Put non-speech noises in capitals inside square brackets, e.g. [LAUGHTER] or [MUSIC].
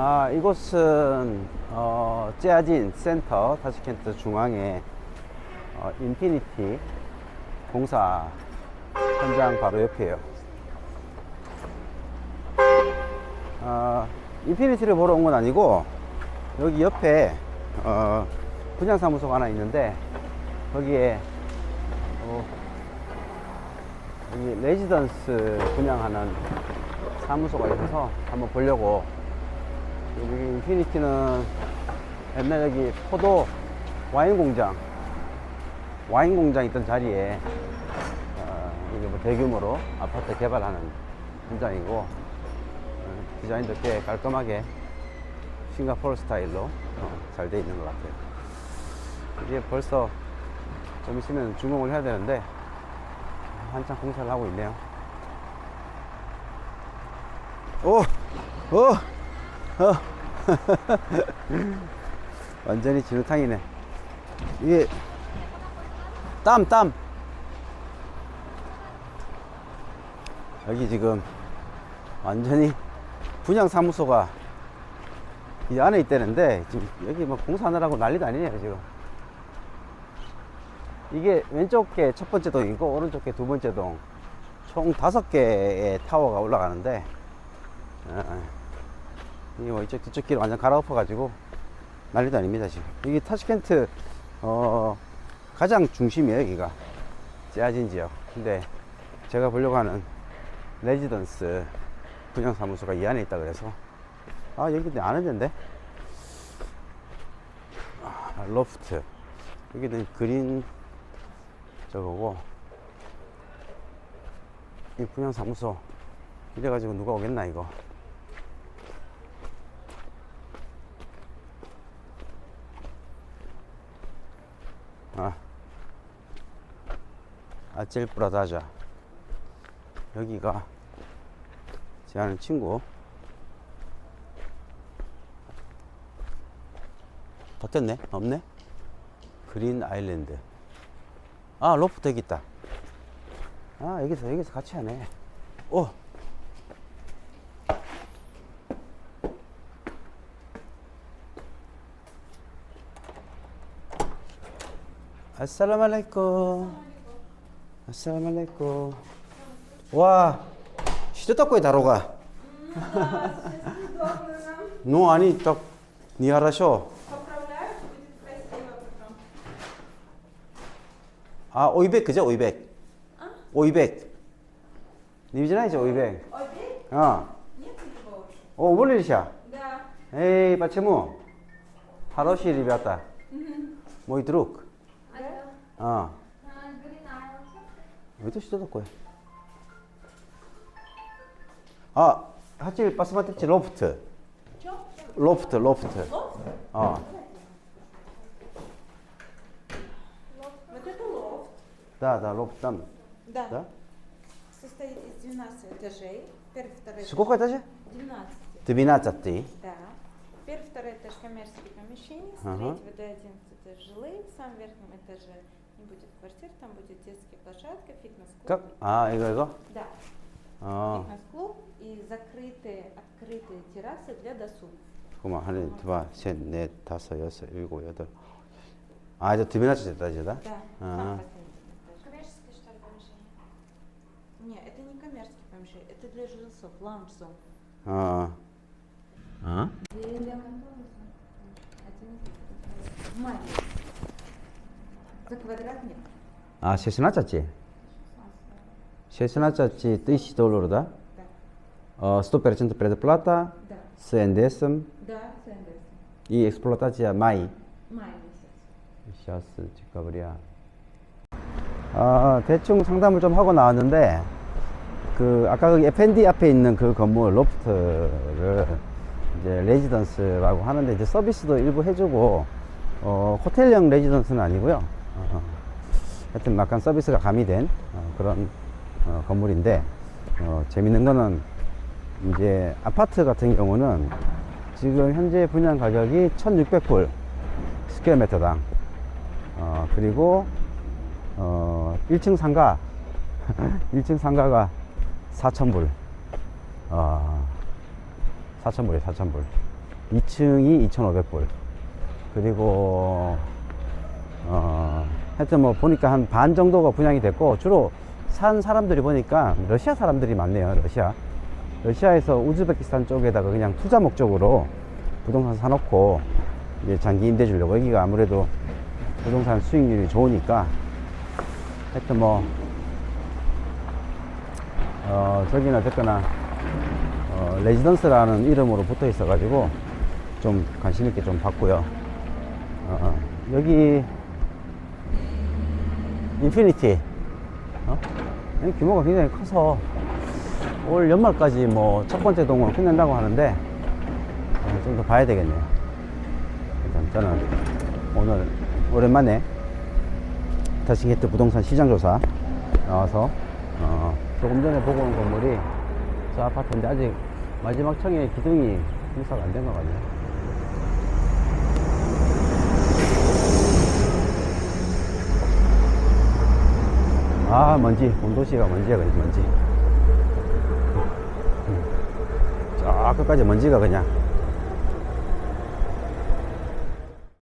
아, 이곳은 어, 재아진 센터 타시켄트 중앙에 어, 인피니티 공사 현장 바로 옆이에요. 어, 인피니티를 보러 온 건 아니고 여기 옆에 어, 분양사무소가 하나 있는데 거기에 어, 여기 레지던스 분양하는 사무소가 있어서 한번 보려고 여기 인피니티는 옛날 여기 포도 와인 공장 와인 공장 있던 자리에 어, 이게 뭐 대규모로 아파트 개발하는 현장이고 어, 디자인도 꽤 깔끔하게 싱가포르 스타일로 어, 잘돼 있는 것 같아요. 이게 벌써 좀 있으면 준공을 해야 되는데 한참 공사를 하고 있네요. 오, 오, 어. [LAUGHS] 완전히 진흙탕이네. 이게 땀, 땀. 여기 지금 완전히 분양사무소가 이 안에 있다는데 지금 여기 뭐 공사하느라고 난리도 아니네요 지금. 이게 왼쪽 게 첫 번째 동이고 오른쪽 게 두 번째 동. 총 다섯 개의 타워가 올라가는데 어, 어. 이게 뭐 이쪽 뒤쪽 길 완전 갈아엎어 가지고 난리도 아닙니다 지금. 이게 타시켄트 어 가장 중심이에요 여기가. 재아진 지역. 근데 제가 보려고 하는 레지던스 분양사무소가 이 안에 있다 그래서 아 여기 근데 아는 데인데? 아, 로프트. 여기는 그린 저거고 이 분양사무소. 이래가지고 누가 오겠나 이거 아 아찔 브라다자 여기가 제 아는 친구. 바뀌었네? 없네? 그린 아일랜드. 아 로프트 여기 있다. 아 여기서 여기서 같이 하네. 오! 아살라말라이쿰 아싸람 알레이쿰 와 시도 닦고에 다로가 no ani tak ni harasho 아 500 그죠 500 500 님이잖아 이제 500 어. 오, 올리샤. 네. 에이, 빠체무. 하루시 리베다. 뭐이 드룩. 아. 어. Это что такое? А, хотели посмотреть лофт. Лофт, лофт. А, Вот это лофт. да, да, лофт там. Да. Да? Состоит из 12 этажей. Первый, второй Сколько этаж. этажей? 12. 12. Да. Первый, второй этаж коммерческие помещения, с Ага. третьего до 11 этаж жилые. В самом верхнем этаже не будет квартир, там будет детская площадка, фитнес-клуб. как? А, 이거 이거? Да. 아, Фитнес-клуб и закрытые, открытые террасы для досуга. 잠깐만. 하나, 둘, 셋, 넷, 다섯, 여섯, 일곱, 여덟. 아, 이제 12 에타지다? Да. А. Сам последний этаж. Коммерческие, что ли, помещения? Не, это не коммерческие помещения, это для жильцов, лаунж-зон. 어. 어? В мае. За квадрат метр. 아, 16짜리? 16짜리 1000 долларов, да? Да. Э, 100% предоплата Да. с НДСом Да, с НДС. и эксплуатация май. Май месяц. сейчас декабря. 아, 대충 상담을 좀 하고 나왔는데 그 아까 그 F&D 앞에 있는 그 건물 로프트를 이제 레지던스라고 하는데 이제 서비스도 일부 해주고 어, 호텔형 레지던스는 아니고요. 어, 하여튼 약간 서비스가 가미된 어, 그런 어, 건물인데 어, 재밌는 거는 이제 아파트 같은 경우는 지금 현재 분양 가격이 1,600불 스퀘어미터당. 어, 그리고 어, 1층 상가 [LAUGHS] 1층 상가가 4,000불. 어, 4,000불이에요 4,000불. 2층이 2,500불. 그리고, 어, 하여튼 뭐 보니까 한 반 정도가 분양이 됐고, 주로 산 사람들이 보니까 러시아 사람들이 많네요, 러시아. 러시아에서 우즈베키스탄 쪽에다가 그냥 투자 목적으로 부동산 사놓고 이제 장기 임대 주려고 여기가 아무래도 부동산 수익률이 좋으니까 하여튼 뭐 어, 저기는 어쨌거나 어, 레지던스라는 이름으로 붙어 있어 가지고 좀 관심 있게 좀 봤고요 어, 어. 여기 인피니티 어? 규모가 굉장히 커서 올 연말까지 뭐 첫 번째 동을 끝낸다고 하는데 어, 좀더 봐야 되겠네요. 일단 저는 오늘 오랜만에 다시게트 부동산 시장 조사 나와서 어, 조금 전에 보고 온 건물이 저 아파트인데 아직 마지막 층에 기둥이 공사가 안 된 것 같네요. 아 먼지. 온도시가 먼지야 그냥 먼지. 저 끝까지 먼지가 그냥